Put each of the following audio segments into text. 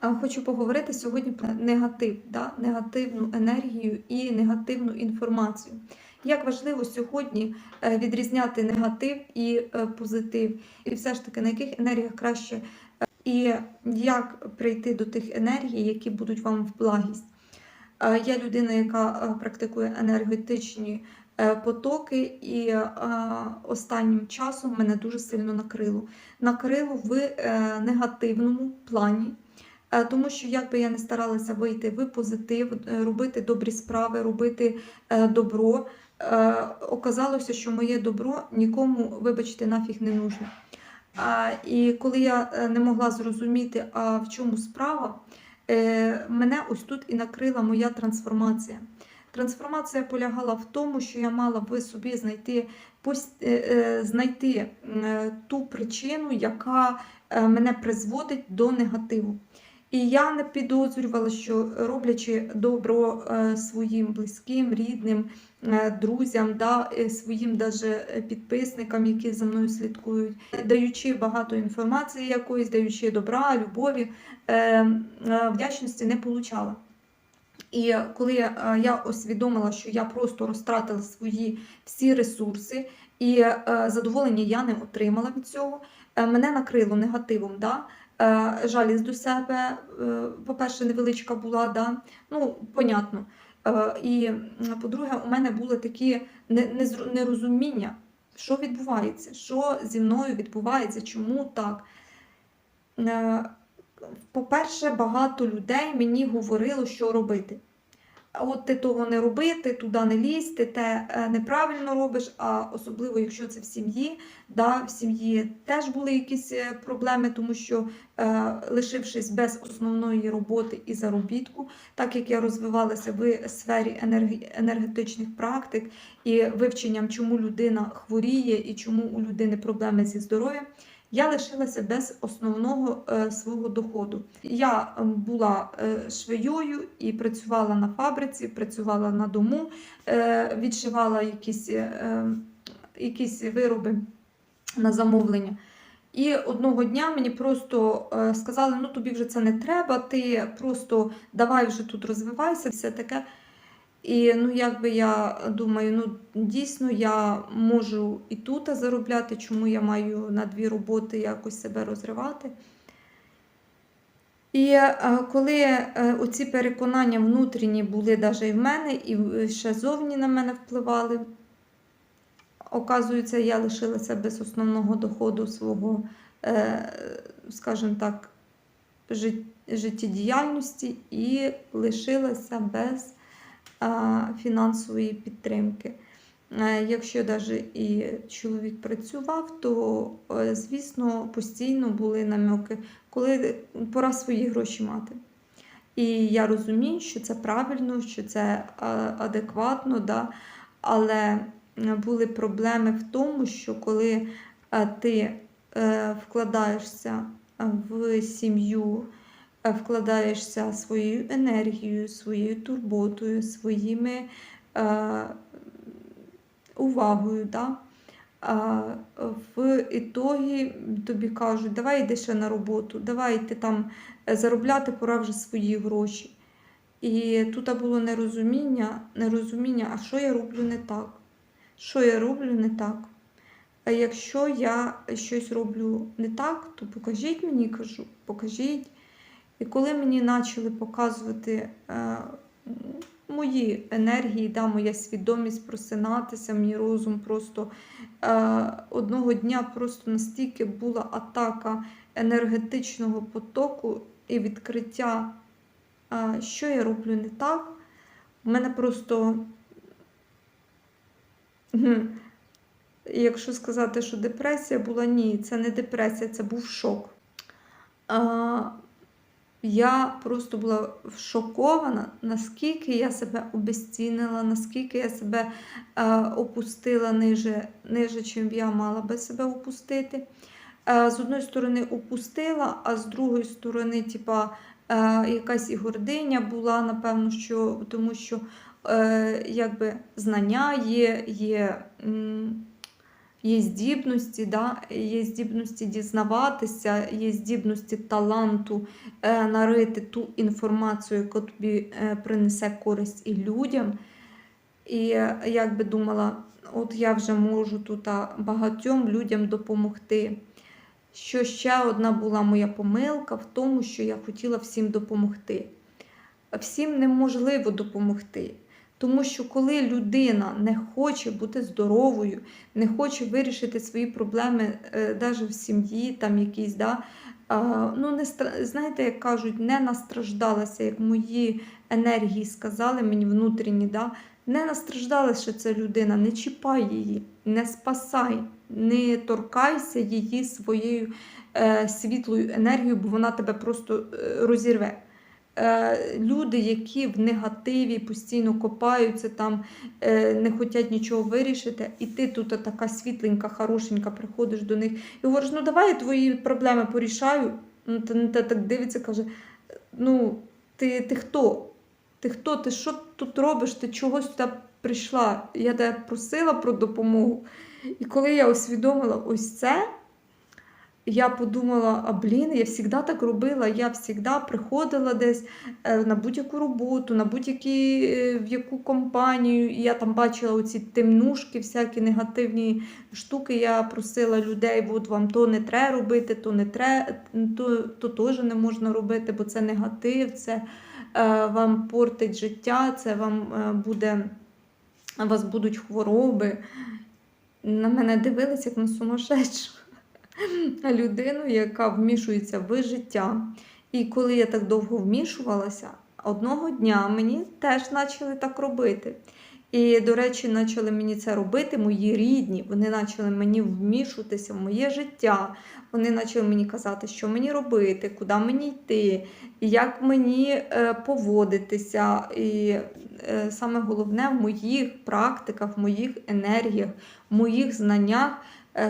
Хочу поговорити сьогодні про негатив, да? негативну енергію і негативну інформацію. Як важливо сьогодні е, відрізняти негатив і е, позитив, і все ж таки на яких енергіях краще, е, і як прийти до тих енергій, які будуть вам в благість. Я людина, яка практикує енергетичні потоки, і останнім часом мене дуже сильно накрило. Накрило в негативному плані. Е, Тому що як би я не старалася вийти в позитив, е, робити добрі справи, робити е, добро, оказалося, що моє добро нікому, вибачте, нафіг не нужне. А, І коли я не могла зрозуміти, а в чому справа, мене ось тут і накрила моя трансформація. Трансформація полягала в тому, що я мала в собі знайти, знайти ту причину, яка мене призводить до негативу. І я не підозрювала, що роблячи добро е, своїм близьким, рідним, е, друзям, да, е, своїм даже підписникам, які за мною слідкують, даючи багато інформації якоїсь, даючи добра, любові, вдячності не получала. І коли я усвідомила, що я просто розтратила свої всі ресурси, і задоволення я не отримала від цього, мене накрило негативом. Да? Е, Жалість до себе, е, по-перше, невеличка була, да? ну, понятно. Е, І, по-друге, у мене були такі нерозуміння, що відбувається, що зі мною відбувається, чому так. По-перше, багато людей мені говорило, що робити. От ти того не роби, ти туди не лізь, ти те е, неправильно робиш, а особливо, якщо це в сім'ї. Да, в сім'ї теж були якісь е, проблеми, тому що е, лишившись без основної роботи і заробітку, так як я розвивалася в сфері енергі- енергетичних практик і вивченням, чому людина хворіє і чому у людини проблеми зі здоров'ям, я лишилася без основного е, свого доходу. Я ем, була е, швеєю і працювала на фабриці, працювала на дому, е, відшивала якісь, е, е, якісь вироби на замовлення. І одного дня мені просто сказали: ну тобі вже це не треба, ти просто давай вже тут розвивайся, все таке. І ну, якби я думаю, ну дійсно я можу і тут заробляти, чому я маю на дві роботи якось себе розривати. І е, коли е, оці переконання внутрішні були навіть і в мене, і ще зовні на мене впливали, оказується, я лишилася без основного доходу свого, е, скажімо так, життєдіяльності і лишилася без фінансової підтримки. Е, Якщо навіть і чоловік працював, то, е, звісно, постійно були намеки, коли пора свої гроші мати. І я розумію, що це правильно, що це адекватно, да? але е, були проблеми в тому, що коли е, ти е, вкладаєшся в сім'ю, е, вкладаєшся своєю енергією, своєю турботою, своїми е, увагою. Да? А в ітогі тобі кажуть, давай йди ще на роботу, давай ти там е, заробляти пора вже свої гроші. І тут було нерозуміння, нерозуміння, а що я роблю не так? Що я роблю не так? А якщо я щось роблю не так, то покажіть мені, кажу, покажіть. І коли мені почали показувати е, мої енергії, да, моя свідомість просинатися, мій розум просто е, одного дня просто настільки була атака енергетичного потоку і відкриття, е, що я роблю не так. У мене просто, якщо сказати, що депресія була, ні, це не депресія, це був шок. Я просто була шокована, наскільки я себе обезцінила, наскільки я себе е, опустила ниже, ниже, чим я мала би себе опустити. Е, з одної сторони, опустила, а з другої сторони, типа, е, якась і гординя була, напевно, що, тому що е, якби знання є, є м, є здібності, да? є здібності дізнаватися, є здібності таланту е, нарити ту інформацію, яка тобі е, принесе користь і людям. І як би думала, от я вже можу тут багатьом людям допомогти. Що ще одна була моя помилка в тому, що я хотіла всім допомогти. Всім неможливо допомогти. Тому що коли людина не хоче бути здоровою, не хоче вирішити свої проблеми навіть в сім'ї, там якісь, да, ну, не, знаєте, як кажуть, не настраждалася, як мої енергії сказали мені внутрішні, да, не настраждалася ця людина, не чіпай її, не спасай, не торкайся її своєю е, світлою енергією, бо вона тебе просто е, розірве. Е, люди, які в негативі постійно копаються, там е, не хочуть нічого вирішити, і ти тут така світленька, хорошенька, приходиш до них і говориш, ну давай я твої проблеми порішаю. Ну, та, та так дивиться, каже: ну, ти, ти хто? Ти хто? Ти що тут робиш? Ти чогось сюди прийшла? Я тебе просила про допомогу. І коли я усвідомила ось це, я подумала: а блін, я завжди так робила. Я завжди приходила десь е, на будь-яку роботу, на будь-які е, в яку компанію. І я там бачила оці темнушки, всякі негативні штуки. Я просила людей, от вам то не треба робити, то не треба, то, то теж не можна робити, бо це негатив, це е, вам портить життя, це вам буде, у вас будуть хвороби. На мене дивилися як на сумасшедшу людину, яка вмішується в життя. І коли я так довго вмішувалася, одного дня мені теж почали так робити. І, до речі, почали мені це робити мої рідні. Вони почали мені вмішуватися в моє життя. Вони почали мені казати, що мені робити, куди мені йти, як мені е, поводитися. І е, саме головне в моїх практиках, в моїх енергіях, в моїх знаннях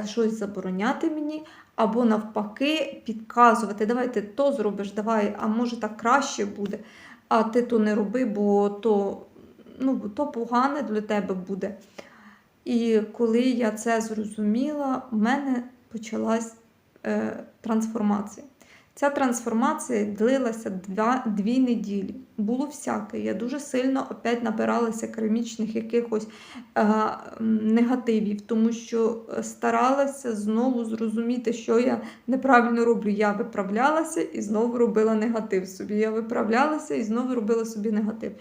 щось забороняти мені. Або навпаки підказувати, давай ти то зробиш, давай, а може так краще буде, а ти то не роби, бо то, ну, то погане для тебе буде. І коли я це зрозуміла, в мене почалась е, трансформація. Ця трансформація длилася два, дві неділі. Було всяке. Я дуже сильно опять набиралася кармічних якихось е, негативів, тому що е, старалася знову зрозуміти, що я неправильно роблю. Я виправлялася і знову робила негатив собі. Я виправлялася і знову робила собі негатив.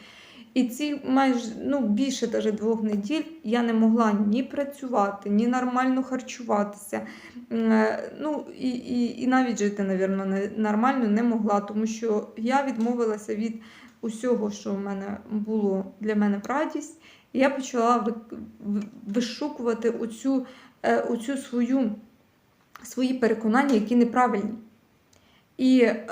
І ці майже ну, більше даже двох неділь я не могла ні працювати, ні нормально харчуватися. Е, Ну, і, і, і навіть жити, напевно, не, нормально не могла, тому що я відмовилася від усього, що в мене було для мене радість. І я почала вишукувати оцю, е, оцю свою, свої переконання, які неправильні. І е,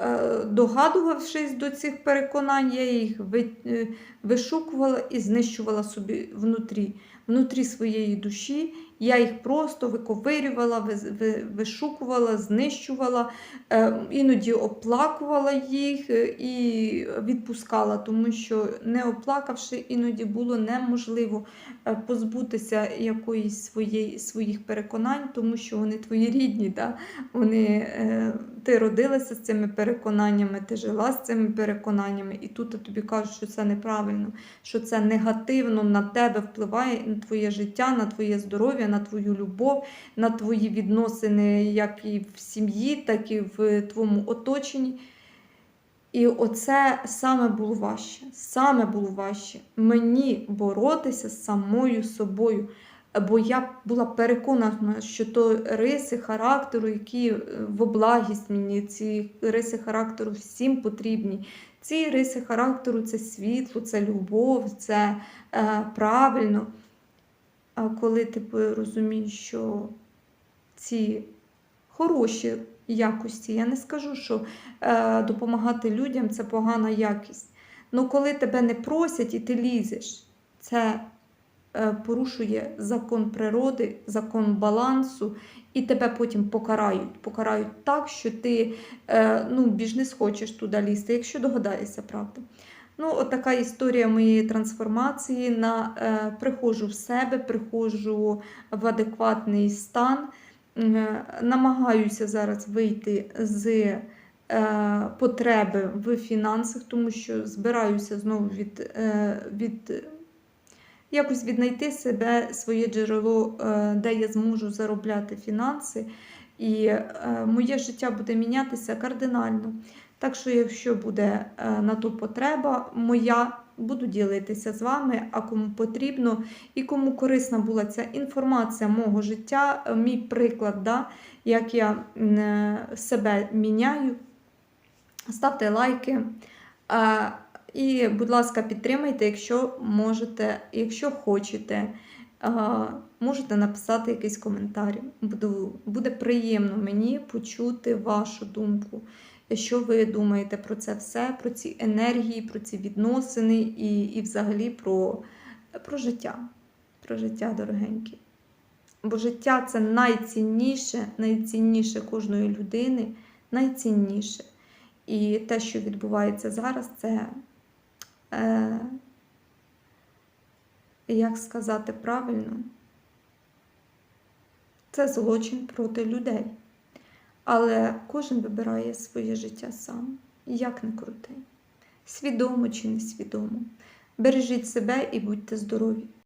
догадувавшись до цих переконань, я їх е, вишукувала і знищувала собі внутрі, внутрі своєї душі. Я їх просто виковирювала, вишукувала, знищувала, е, іноді оплакувала їх е, і відпускала, тому що не оплакавши, іноді було неможливо е, позбутися якоїсь своєї, своїх переконань, тому що вони твої рідні. Да? Вони, ти родилася з цими переконаннями, ти жила з цими переконаннями, і тут тобі кажуть, що це неправильно, що це негативно на тебе впливає твоє життя, на твоє здоров'я, на твою любов, на твої відносини, як і в сім'ї, так і в твоєму оточенні. І оце саме було важче. Саме було важче мені боротися з самою собою. Бо я була переконана, що то риси характеру, які е, в облагість мені, ці риси характеру всім потрібні. Ці риси характеру це світло, це любов, це е, правильно. А коли ти розумієш, що ці хороші якості, я не скажу, що е, допомагати людям це погана якість. Ну коли тебе не просять і ти лізеш, це е, порушує закон природи, закон балансу, і тебе потім покарають. Покарають так, що ти е, ну, більш не схочеш туди лізти, якщо догадаєшся, правда. Ну, от така історія моєї трансформації. На, е, приходжу в себе, приходжу в адекватний стан. Е, намагаюся зараз вийти з е, потреби в фінансах, тому що збираюся знову від, е, від якось віднайти себе, своє джерело, е, де я зможу заробляти фінанси. І е, моє життя буде мінятися кардинально. Так що, якщо буде е, на то потреба, моя буду ділитися з вами, а кому потрібно і кому корисна була ця інформація мого життя, е, мій приклад, да, як я е, себе міняю. Ставте лайки. І, будь ласка, підтримайте, якщо можете, якщо хочете. Можете написати якийсь коментар. Буду, буде приємно мені почути вашу думку. Що ви думаєте про це все, про ці енергії, про ці відносини і, і взагалі про, про життя. Про життя, дорогенькі. Бо життя це найцінніше, найцінніше кожної людини, найцінніше. І те, що відбувається зараз, це, е, як сказати правильно, це злочин проти людей. Але кожен вибирає своє життя сам, як не крути. Свідомо чи несвідомо. Бережіть себе і будьте здорові!